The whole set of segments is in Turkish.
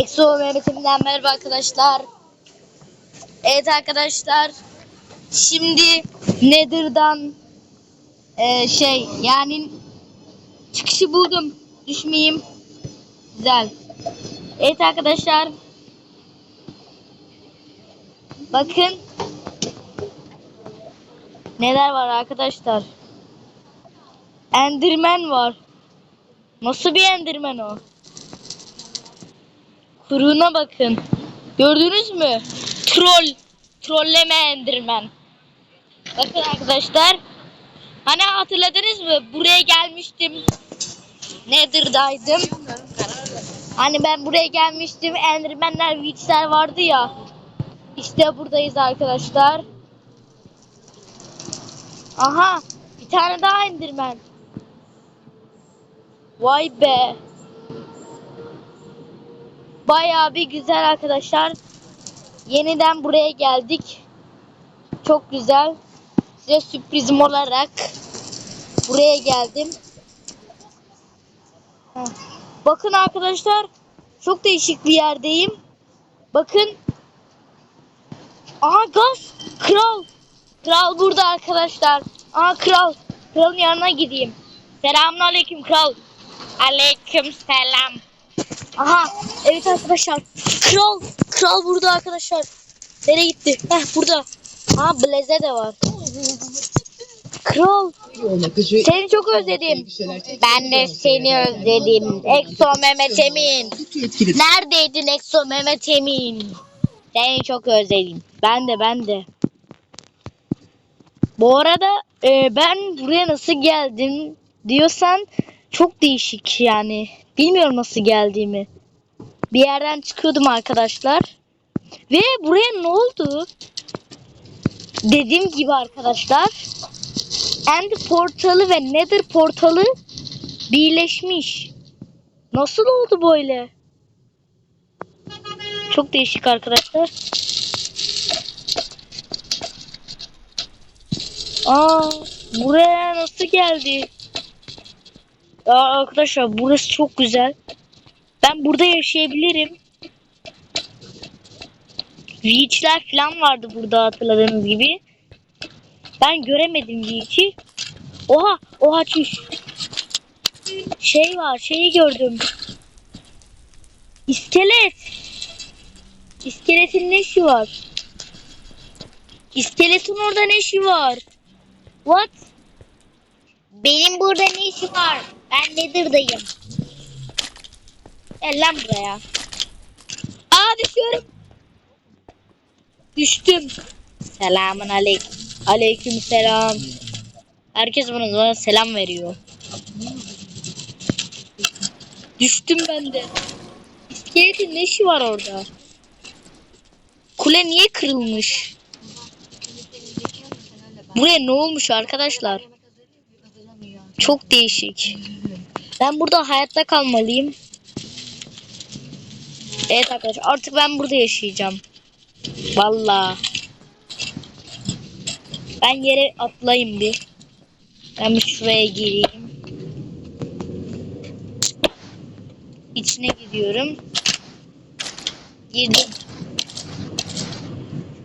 Exo Mehmet'imden merhaba arkadaşlar. Evet arkadaşlar. Şimdi Nether'dan e, şey yani çıkışı buldum. Düşmeyeyim. Güzel. Evet arkadaşlar. Bakın. Neler var arkadaşlar. Enderman var. Nasıl bir Enderman o? Kuyruğuna bakın. Gördünüz mü? Troll. Trolleme Enderman. Bakın arkadaşlar. Hani hatırladınız mı? Buraya gelmiştim. Nether'daydım. Hani ben buraya gelmiştim. Enderman'ler, Witch'ler vardı ya. İşte buradayız arkadaşlar. Aha. Bir tane daha Enderman. Vay be. Bayağı bir güzel arkadaşlar. Yeniden buraya geldik. Çok güzel. Size sürprizim olarak buraya geldim. Bakın arkadaşlar çok değişik bir yerdeyim. Bakın. Aha gaz. Kral. Kral burada arkadaşlar. Aha kral. Kralın yanına gideyim. Selamun aleyküm kral. Aleyküm selam. Aha evet arkadaşlar. Kral. Kral burada arkadaşlar. Nereye gitti? Heh burada. Aha Blaze de var. Kral. Seni çok özledim. Ben de seni özledim. Exo Mehmet Emin. Neredeydin Exo Mehmet Emin? Seni çok özledim. Ben de ben de. Bu arada e, ben buraya nasıl geldim diyorsan çok değişik yani. Bilmiyorum nasıl geldiğimi. Bir yerden çıkıyordum arkadaşlar. Ve buraya ne oldu? Dediğim gibi arkadaşlar. End portalı ve Nether portalı birleşmiş. Nasıl oldu böyle? Çok değişik arkadaşlar. Aa, buraya nasıl geldi? Aa, arkadaşlar burası çok güzel. Ben burada yaşayabilirim. Witch'ler falan vardı burada hatırladığınız gibi. Ben göremedim Witch'i. Oha, oha çüş. Şey var, şeyi gördüm. İskelet. İskeletin ne işi var? İskeletin orada ne işi var? What? Benim burada ne işi var? Ben Nether'dayım. Gel lan buraya. Aa düşüyorum. Düştüm. Selamun aleyküm. Aleyküm selam. Herkes bana, bana selam veriyor. Düştüm ben de. İskeletin ne işi var orada? Kule niye kırılmış? Buraya ne olmuş arkadaşlar? Çok değişik. Ben burada hayatta kalmalıyım. Evet arkadaşlar artık ben burada yaşayacağım. Vallahi. Ben yere atlayayım bir. Ben bir şuraya gireyim. İçine gidiyorum. Girdim.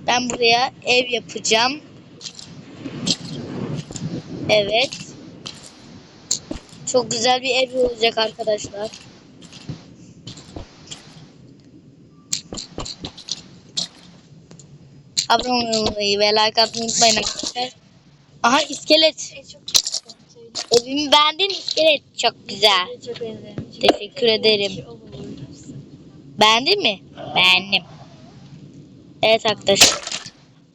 Ben buraya ev yapacağım. Evet. Çok güzel bir ev olacak arkadaşlar. Abone olmayı ve like atmayı unutmayın arkadaşlar. Aha iskelet. Evimi beğendin iskelet. Çok güzel. Teşekkür ederim. Beğendin mi? Beğendim. Evet arkadaşlar.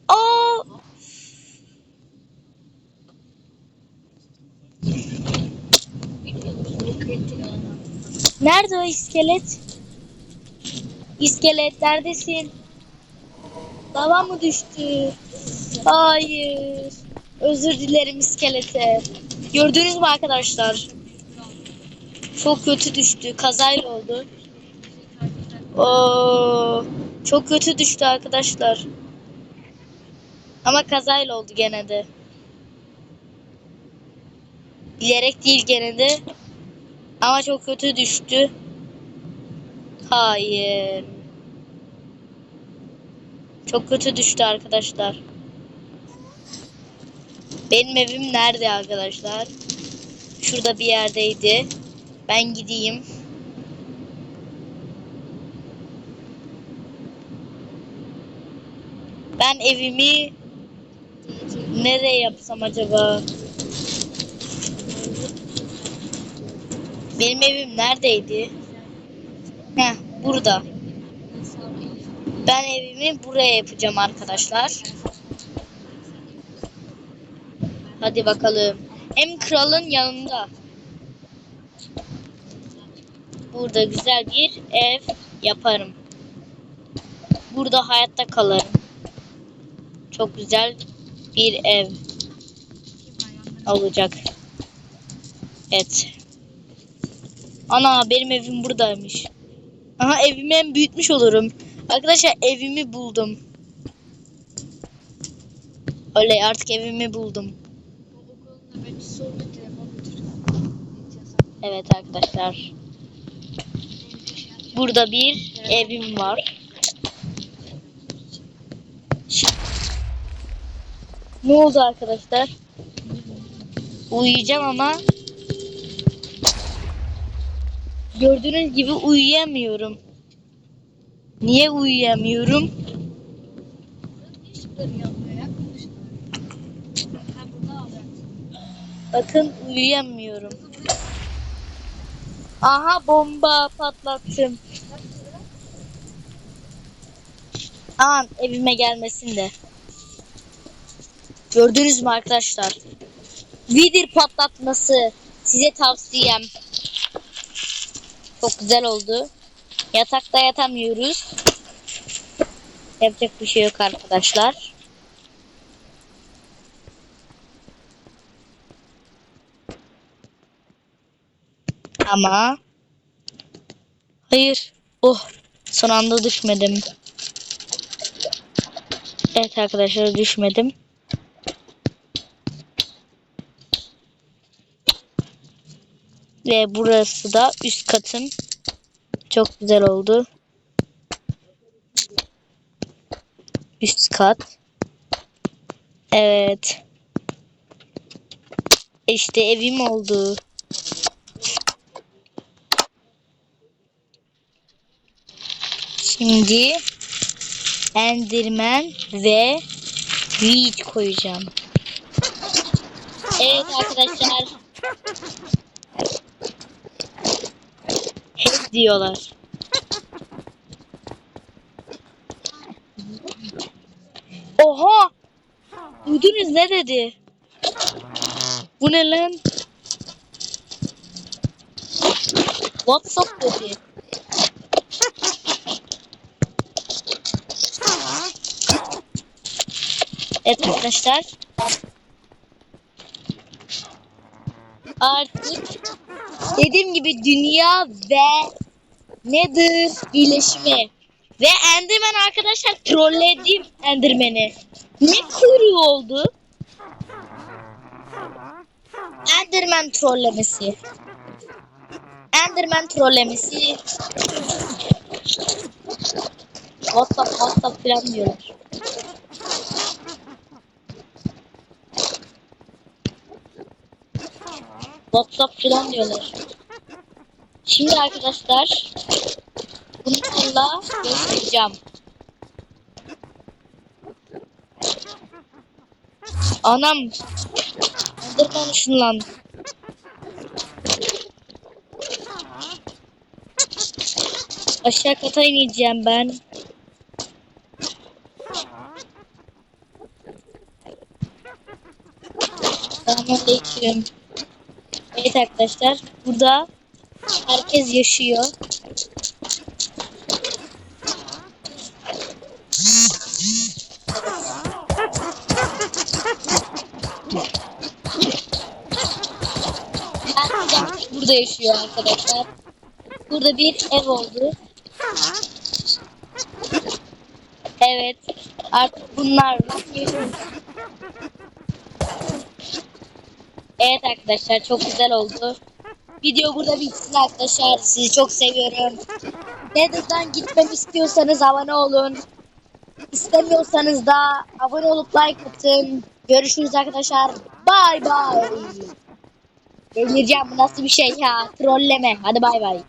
Aa! Nerede o iskelet? İskelet neredesin? Lava mı düştü? Hayır. Özür dilerim iskelete. Gördünüz mü arkadaşlar? Çok kötü düştü. Kazayla oldu. Oo, çok kötü düştü arkadaşlar. Ama kazayla oldu gene de. Bilerek değil gene de. Ama çok kötü düştü. Hayır. Çok kötü düştü arkadaşlar. Benim evim nerede arkadaşlar? Şurada bir yerdeydi. Ben gideyim. Ben evimi nereye yapsam acaba? Benim evim neredeydi? Heh, burada. Ben evimi buraya yapacağım arkadaşlar. Hadi bakalım. Hem kralın yanında. Burada güzel bir ev yaparım. Burada hayatta kalırım. Çok güzel bir ev olacak. Evet. Ana benim evim buradaymış. Aha evimi hem büyütmüş olurum. Arkadaşlar evimi buldum. Öyle artık evimi buldum. Evet arkadaşlar. Burada bir evim var. Ne oldu arkadaşlar? Uyuyacağım ama gördüğünüz gibi uyuyamıyorum. Niye uyuyamıyorum? Bakın uyuyamıyorum. Aha bomba patlattım. Aman evime gelmesin de. Gördünüz mü arkadaşlar? Vidir patlatması size tavsiyem. Çok güzel oldu. Yatakta yatamıyoruz. Yapacak bir şey yok arkadaşlar. Ama hayır. Oh son anda düşmedim. Evet arkadaşlar düşmedim. Ve burası da üst katım. Çok güzel oldu. Üst kat. Evet. İşte evim oldu. Şimdi Enderman ve Weed koyacağım. Evet arkadaşlar. Diyorlar. Oha! Duydunuz ne dedi? Bu ne lan? WhatsApp dedi. Evet arkadaşlar. Artık dediğim gibi dünya ve nedir birleşimi. Ve Enderman arkadaşlar trolledim Enderman'i. Ne kuyruğu oldu? Enderman trollemesi. Enderman trollemesi. WhatsApp WhatsApp falan diyorlar. WhatsApp falan diyorlar. Şimdi arkadaşlar bunlarla göstereceğim. Anam Enderman ışınlandı. Aşağı kata ineceğim ben. Selamünaleyküm. Evet arkadaşlar burada herkes yaşıyor. Burada yaşıyor arkadaşlar. Burada bir ev oldu. Evet. Artık yaşıyoruz. Evet arkadaşlar çok güzel oldu. Video burada bitsin arkadaşlar. Sizi çok seviyorum. Nether'dan gitmemi istiyorsanız abone olun. İstemiyorsanız da abone olup like atın. Görüşürüz arkadaşlar. Bay bay. Delireceğim bu nasıl bir şey ya. Trolleme. Hadi bay bay.